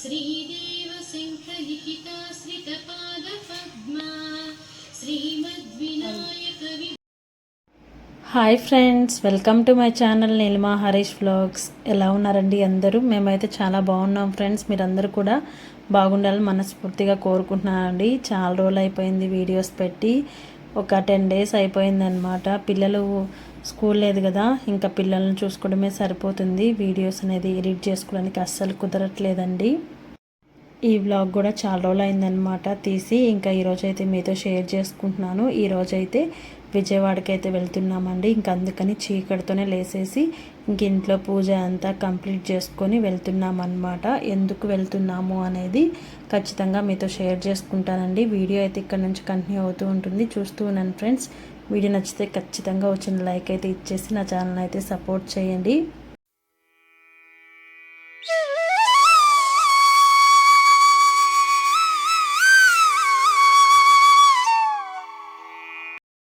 श्रीदेवशङ्खलिखिताश्रितपादपद्मा श्रीमद्विनायकवि hi friends welcome to my channel Neelima Harish vlogs ఎలా ఉన్నారండి అందరూ మేమైతే చాలా బాగున్నాం ఫ్రెండ్స్ మీరందరూ కూడా బాగుండాలని మనస్ఫూర్తిగా కోరుకుంటున్నానండి చాలా రోజులు అయిపోయింది వీడియోస్ పెట్టి ఒక టెన్ డేస్ అయిపోయింది అనమాట పిల్లలు స్కూల్ లేదు కదా ఇంకా పిల్లల్ని చూసుకోవడమే సరిపోతుంది. వీడియోస్ అనేది ఎడిట్ చేసుకోవడానికి అస్సలు కుదరట్లేదండి. ఈ వ్లాగ్ కూడా చాలా రోజులు అయిందనమాట తీసి ఇంకా ఈరోజు అయితే మీతో షేర్ చేసుకుంటున్నాను. ఈరోజు అయితే విజయవాడకి అయితే వెళ్తున్నామండి. ఇంక అందుకని చీకటితోనే లేసేసి ఇంక ఇంట్లో పూజ అంతా కంప్లీట్ చేసుకొని వెళ్తున్నామన్నమాట. ఎందుకు వెళ్తున్నాము అనేది ఖచ్చితంగా మీతో షేర్ చేసుకుంటానండి. వీడియో అయితే ఇక్కడ నుంచి కంటిన్యూ అవుతూ ఉంటుంది. చూస్తూ ఉన్నాను ఫ్రెండ్స్. వీడియో నచ్చితే ఖచ్చితంగా వచ్చిన లైక్ అయితే ఇచ్చేసి నా ఛానల్ అయితే సపోర్ట్ చేయండి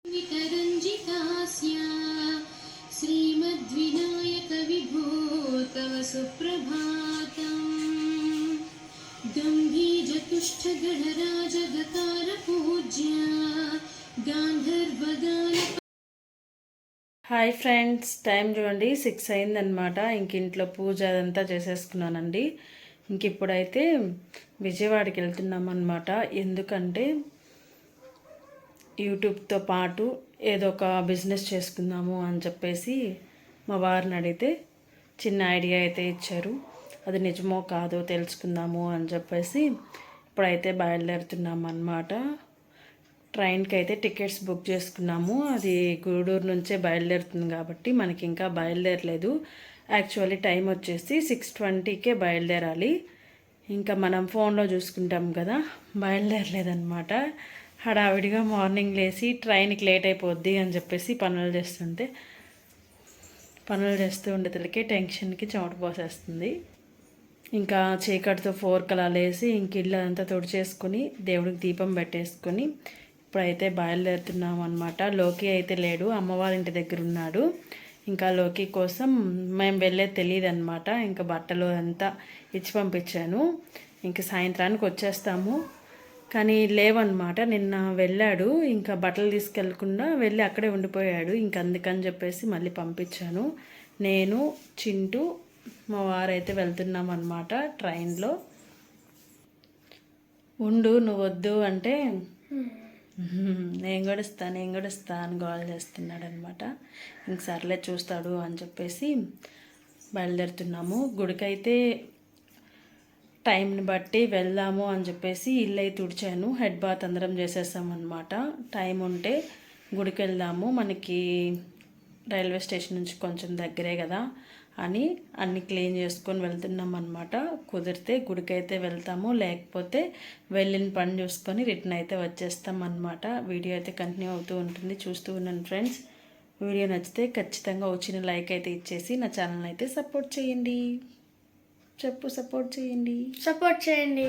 वितरञ्जितास्या హాయ్ ఫ్రెండ్స్ టైం చూడండి సిక్స్ అయిందనమాట ఇంక ఇంట్లో పూజ అదంతా చేసేసుకున్నానండి. ఇంక ఇప్పుడైతే విజయవాడకి వెళ్తున్నాం అనమాట ఎందుకంటే యూట్యూబ్తో పాటు ఏదో ఒక బిజినెస్ చేసుకుందాము అని చెప్పేసి మా వారిని అడిగితే చిన్న ఐడియా అయితే ఇచ్చారు. అది నిజమో కాదో తెలుసుకుందాము అని చెప్పేసి ఇప్పుడైతే బయలుదేరుతున్నాం అన్నమాట ట్రైన్కి అయితే టికెట్స్ బుక్ చేసుకున్నాము. అది గూడూరు నుంచే బయలుదేరుతుంది కాబట్టి మనకి ఇంకా బయలుదేరలేదు. యాక్చువల్లీ టైం వచ్చేసి సిక్స్ ట్వంటీకే బయలుదేరాలి. ఇంకా మనం ఫోన్లో చూసుకుంటాం కదా బయలుదేరలేదన్నమాట. హడావిడిగా మార్నింగ్ లేచి ట్రైన్కి లేట్ అయిపోద్ది అని చెప్పేసి పనులు చేస్తుంటే పనులు చేస్తూ ఉండేతలకే టెన్షన్కి చెమట పోసేస్తుంది. ఇంకా చీకటితో ఫోర్ కలా లేసి ఇంక ఇల్లు అంతా తుడిచేసుకుని దేవుడికి దీపం పెట్టేసుకొని ఇప్పుడైతే బయలుదేరుతున్నాం అనమాట లోకి అయితే లేడు. అమ్మవారి ఇంటి దగ్గర ఉన్నాడు. ఇంకా లోకి కోసం మేము వెళ్ళేది తెలియదు అనమాట ఇంకా బట్టలు అంతా ఇచ్చి పంపించాను. ఇంకా సాయంత్రానికి వచ్చేస్తాము. కానీ లేవన్నమాట. నిన్న వెళ్ళాడు. ఇంకా బట్టలు తీసుకెళ్ళకుండా వెళ్ళి అక్కడే ఉండిపోయాడు. ఇంక అందుకని చెప్పేసి మళ్ళీ పంపించాను. నేను చింటూ మా వారైతే వెళ్తున్నాం అనమాట ట్రైన్లో. ఉండు నువ్వు వద్దు అంటే నేను కూడా ఇస్తాను నేను కూడా ఇస్తా అని గోల్ చేస్తున్నాడు అనమాట ఇంక సర్లే చూస్తాడు అని చెప్పేసి బయలుదేరుతున్నాము. గుడికైతే టైంని బట్టి వెళ్దాము అని చెప్పేసి ఇల్లు అయితే తుడిచాను. హెడ్ బాత్ అందరం చేసేసామన్నమాట. టైం ఉంటే గుడికి వెళ్దాము మనకి రైల్వే స్టేషన్ నుంచి కొంచెం దగ్గరే కదా. అని అన్ని క్లీన్ చేసుకొని వెళ్తున్నాం అనమాట కుదిరితే గుడికైతే వెళ్తాము లేకపోతే వెళ్ళిన పని చూసుకొని రిటర్న్ అయితే వచ్చేస్తాం అనమాట వీడియో అయితే కంటిన్యూ అవుతూ ఉంటుంది చూస్తూ ఉన్నాను ఫ్రెండ్స్. వీడియో నచ్చితే ఖచ్చితంగా వచ్చిన లైక్ అయితే ఇచ్చేసి నా ఛానల్ అయితే సపోర్ట్ చేయండి. చెప్పు సపోర్ట్ చేయండి. సపోర్ట్ చేయండి.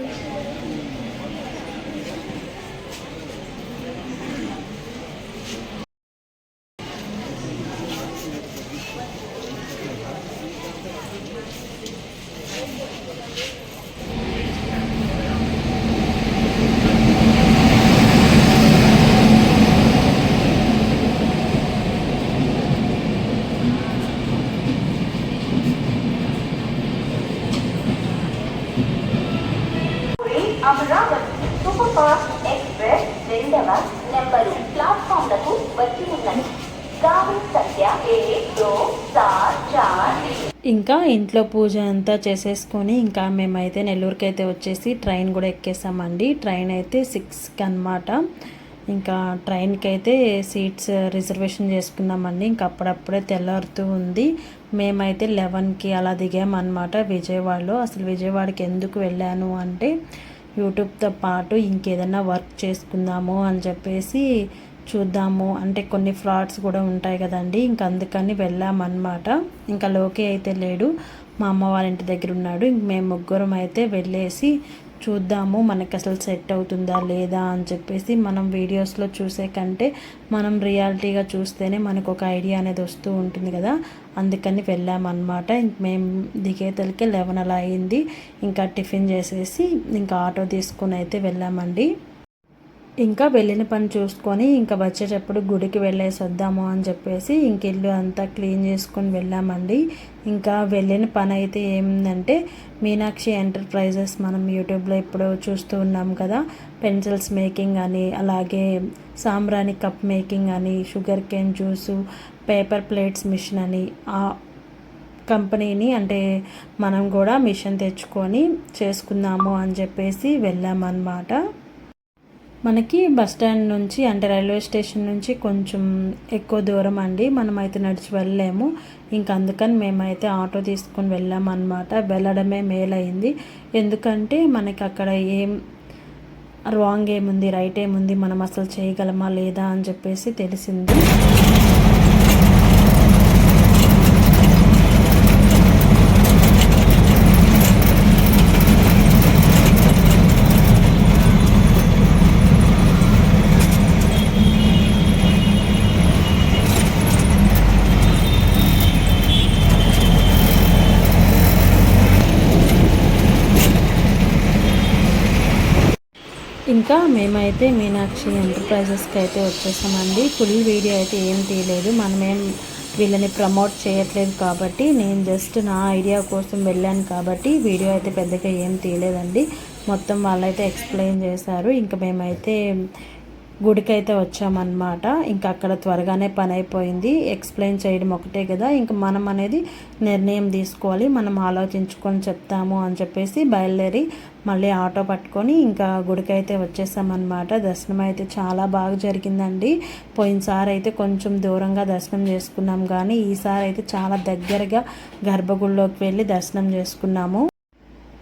అమరావతి సూపర్ ఫాస్ట్ ఎక్స్ప్రెస్ రెండవ నెంబరు ప్లాట్ఫామ్లకు వచ్చి ఉన్నది. ఇంకా ఇంట్లో పూజ అంతా చేసేసుకొని ఇంకా మేమైతే నెల్లూరుకి అయితే వచ్చేసి ట్రైన్ కూడా ఎక్కేసామండి. ట్రైన్ అయితే సిక్స్కి అనమాట ఇంకా ట్రైన్కి అయితే సీట్స్ రిజర్వేషన్ చేసుకున్నామండి. ఇంకా అప్పుడప్పుడే తెల్లారుతూ ఉంది. మేమైతే లెవెన్కి అలా దిగామన్నమాట విజయవాడలో. అసలు విజయవాడకి ఎందుకు వెళ్ళాను అంటే యూట్యూబ్తో పాటు ఇంకేదైనా వర్క్ చేసుకుందాము అని చెప్పేసి చూద్దాము. అంటే కొన్ని ఫ్రాడ్స్ కూడా ఉంటాయి కదండి. ఇంక అందుకని వెళ్ళామన్నమాట. ఇంకా లోకే అయితే లేడు. మా అమ్మ వాళ్ళ ఇంటి దగ్గర ఉన్నాడు. ఇంక మేము ముగ్గురం అయితే వెళ్ళేసి చూద్దాము మనకి అసలు సెట్ అవుతుందా లేదా అని చెప్పేసి మనం వీడియోస్లో చూసే కంటే మనం రియాలిటీగా చూస్తేనే మనకు ఒక ఐడియా అనేది వస్తూ ఉంటుంది కదా. అందుకని వెళ్ళామన్నమాట. ఇంక మేము దిగేతలకి లెవెన్ అలా అయింది. ఇంకా టిఫిన్ చేసేసి ఇంకా ఆటో తీసుకుని అయితే వెళ్ళామండి. ఇంకా వెళ్ళిన పని చూసుకొని ఇంకా వచ్చేటప్పుడు గుడికి వెళ్ళేసి వద్దాము అని చెప్పేసి ఇంక ఇల్లు అంతా క్లీన్ చేసుకొని వెళ్ళామండి. ఇంకా వెళ్ళిన పని అయితే ఏమిందంటే మీనాక్షి ఎంటర్ప్రైజెస్ మనం యూట్యూబ్లో ఇప్పుడు చూస్తూ ఉన్నాం కదా. పెన్సిల్స్ మేకింగ్ అని అలాగే సాంబ్రాణి కప్ మేకింగ్ అని sugar cane juice paper plates machine అని ఆ కంపెనీని అంటే మనం కూడా మిషన్ తెచ్చుకొని చేసుకుందాము అని చెప్పేసి వెళ్ళామన్నమాట. మనకి బస్ స్టాండ్ నుంచి అంటే రైల్వే స్టేషన్ నుంచి కొంచెం ఎక్కువ దూరం అండి. మనమైతే నడిచి వెళ్ళలేము. ఇంక అందుకని మేమైతే ఆటో తీసుకొని వెళ్ళామన్నమాట. వెళ్ళడమే మేలైంది. ఎందుకంటే మనకి అక్కడ ఏం రాంగ్ ఏముంది రైట్ ఏముంది మనం అసలు చేయగలమా లేదా అని చెప్పేసి తెలిసింది. ఇంకా మేమైతే మీనాక్షి ఎంటర్ప్రైజెస్కి అయితే వచ్చేసామండి. ఫుల్ వీడియో అయితే ఏం తీయలేదు. మనమేం వీళ్ళని ప్రమోట్ చేయట్లేదు కాబట్టి నేను జస్ట్ నా ఐడియా కోసం వెళ్ళాను కాబట్టి వీడియో అయితే పెద్దగా ఏం తీయలేదండి. మొత్తం వాళ్ళైతే ఎక్స్ప్లెయిన్ చేశారు. ఇంకా మేమైతే గుడికైతే వచ్చామన్నమాట. ఇంకా అక్కడ త్వరగానే పని అయిపోయింది ఎక్స్ప్లెయిన్ చేయడం ఒకటే కదా. ఇంకా మనం అనేది నిర్ణయం తీసుకోవాలి. మనం ఆలోచించుకొని చెప్తాము అని చెప్పేసి బయలుదేరి మళ్ళీ ఆటో పట్టుకొని ఇంకా గుడికైతే వచ్చేసామన్నమాట. దర్శనం అయితే చాలా బాగా జరిగిందండి. పోయినసారి అయితే కొంచెం దూరంగా దర్శనం చేసుకున్నాం కానీ ఈసారి అయితే చాలా దగ్గరగా గర్భగుడిలోకి వెళ్ళి దర్శనం చేసుకున్నాము.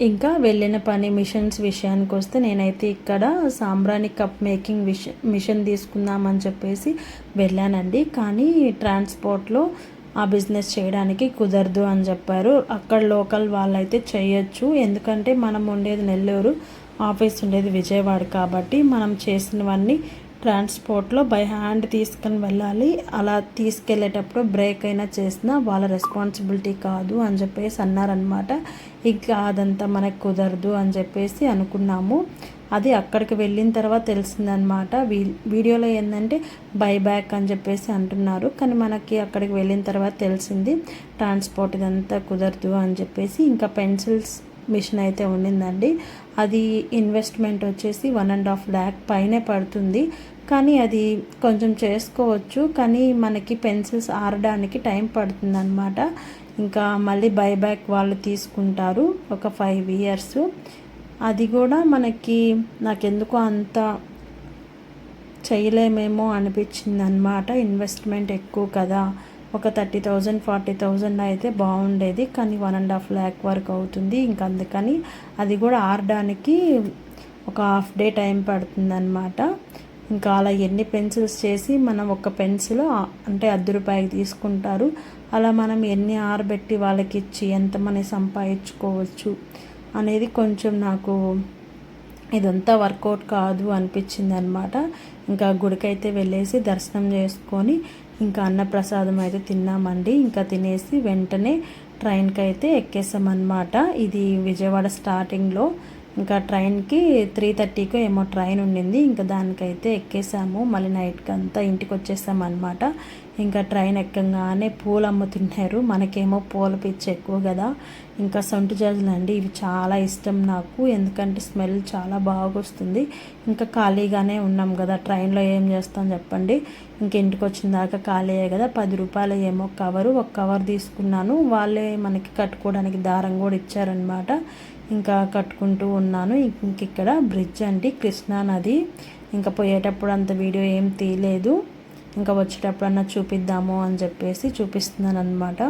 ఇంకా వెళ్ళిన పని మిషన్స్ విషయానికి వస్తే నేనైతే ఇక్కడ సాంబ్రాణి కప్ మేకింగ్ విష మిషన్ తీసుకుందామని చెప్పేసి వెళ్ళానండి. కానీ ట్రాన్స్పోర్ట్లో ఆ బిజినెస్ చేయడానికి కుదరదు అని చెప్పారు. అక్కడ లోకల్ వాళ్ళైతే చేయొచ్చు. ఎందుకంటే మనం ఉండేది నెల్లూరు ఆఫీస్ ఉండేది విజయవాడ కాబట్టి మనం చేసినవన్నీ ట్రాన్స్పోర్ట్లో బై హ్యాండ్ తీసుకొని వెళ్ళాలి. అలా తీసుకెళ్ళేటప్పుడు బ్రేక్ అయినా చేసినా వాళ్ళ రెస్పాన్సిబిలిటీ కాదు అని చెప్పేసి అన్నారనమాట ఇంకా అదంతా మనకు కుదరదు అని చెప్పేసి అనుకున్నాము. అది అక్కడికి వెళ్ళిన తర్వాత తెలిసిందనమాట వీ వీడియోలో ఏంటంటే బై బ్యాక్ అని చెప్పేసి అంటున్నారు. కానీ మనకి అక్కడికి వెళ్ళిన తర్వాత తెలిసింది ట్రాన్స్పోర్ట్ ఇదంతా కుదరదు అని చెప్పేసి. ఇంకా పెన్సిల్స్ మిషన్ అయితే ఉండిందండి. అది ఇన్వెస్ట్మెంట్ వచ్చేసి వన్ అండ్ హాఫ్ ల్యాక్ పైనే పడుతుంది. కానీ అది కొంచెం చేసుకోవచ్చు. కానీ మనకి పెన్సిల్స్ ఆరడానికి టైం పడుతుందన్నమాట. ఇంకా మళ్ళీ బైబ్యాక్ వాళ్ళు తీసుకుంటారు ఒక ఫైవ్ ఇయర్స్ అది కూడా మనకి నాకెందుకు అంత చేయలేమేమో అనిపించింది అనమాట ఇన్వెస్ట్మెంట్ ఎక్కువ కదా. ఒక థర్టీ థౌజండ్ ఫార్టీ థౌజండ్ అయితే బాగుండేది. కానీ వన్ అండ్ హాఫ్ ల్యాక్ వరకు అవుతుంది. ఇంకా అందుకని అది కూడా ఆడడానికి ఒక హాఫ్ డే టైం పడుతుంది అనమాట ఇంకా అలా ఎన్ని పెన్సిల్స్ చేసి మనం ఒక పెన్సిల్ అంటే అర్ధ రూపాయకి తీసుకుంటారు. అలా మనం ఎన్ని ఆరబెట్టి వాళ్ళకి ఇచ్చి ఎంత మనీ సంపాదించుకోవచ్చు అనేది కొంచెం నాకు ఇదంతా వర్కౌట్ కాదు అనిపించింది అనమాట ఇంకా గుడికైతే వెళ్ళేసి దర్శనం చేసుకొని ఇంకా అన్నప్రసాదం అయితే తిన్నామండి. ఇంకా తినేసి వెంటనే ట్రైన్కి అయితే ఎక్కేసామన్నమాట. ఇది విజయవాడ స్టార్టింగ్లో. ఇంకా ట్రైన్కి త్రీ థర్టీకి ఏమో ట్రైన్ ఉండింది. ఇంకా దానికైతే ఎక్కేసాము. మళ్ళీ నైట్కి అంతా ఇంటికి వచ్చేసాము అనమాట ఇంకా ట్రైన్ ఎక్కగానే పూలు అమ్ముతున్నారు మనకేమో పూల పిచ్చి ఎక్కువ కదా ఇంకా సొంటి జాజులు అండి. ఇవి చాలా ఇష్టం నాకు. ఎందుకంటే స్మెల్ చాలా బాగొస్తుంది. ఇంకా ఖాళీగానే ఉన్నాం కదా ట్రైన్లో ఏం చేస్తాం చెప్పండి? ఇంక ఇంటికి వచ్చిన దాకా ఖాళీయే కదా పది రూపాయలు ఏమో కవరు. ఒక కవర్ తీసుకున్నాను. వాళ్ళే మనకి కట్టుకోవడానికి దారం కూడా ఇచ్చారనమాట ఇంకా కట్టుకుంటూ ఉన్నాను. ఇంక ఇక్కడ బ్రిడ్జ్ అండి కృష్ణా నది. ఇంకా పోయేటప్పుడు అంత వీడియో ఏం తీయలేదు. ఇంకా వచ్చేటప్పుడన్నా చూపిద్దాము అని చెప్పేసి చూపిస్తున్నాను అనమాట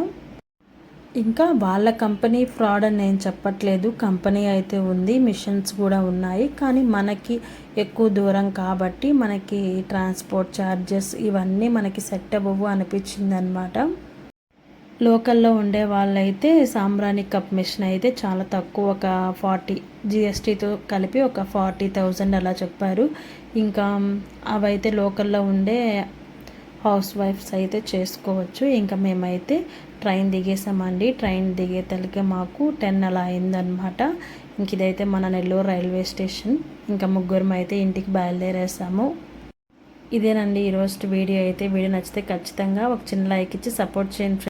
ఇంకా వాళ్ళ కంపెనీ ఫ్రాడ్ అని నేను చెప్పట్లేదు. కంపెనీ అయితే ఉంది మిషన్స్ కూడా ఉన్నాయి. కానీ మనకి ఎక్కువ దూరం కాబట్టి మనకి ట్రాన్స్పోర్ట్ ఛార్జెస్ ఇవన్నీ మనకి సెట్ అవ్వవు అనిపించింది అనమాట లోకల్లో ఉండే వాళ్ళైతే సాంబ్రాణి కప్ మిషన్ అయితే చాలా తక్కువ ఒక ఫార్టీ జిఎస్టీతో కలిపి ఒక ఫార్టీ థౌజండ్ అలా చెప్పారు. ఇంకా అవైతే లోకల్లో ఉండే హౌస్ వైఫ్స్ అయితే చేసుకోవచ్చు. ఇంకా మేమైతే ట్రైన్ దిగేసామండి. ట్రైన్ దిగే తలకే మాకు టెన్ అలా అయిందనమాట ఇంక ఇదైతే మన నెల్లూరు రైల్వే స్టేషన్. ఇంకా ముగ్గురం అయితే ఇంటికి బయలుదేరేసాము. ఇదేనండి ఈరోజు వీడియో అయితే. వీడియో నచ్చితే ఖచ్చితంగా ఒక చిన్న లైక్ ఇచ్చి సపోర్ట్ చేయండి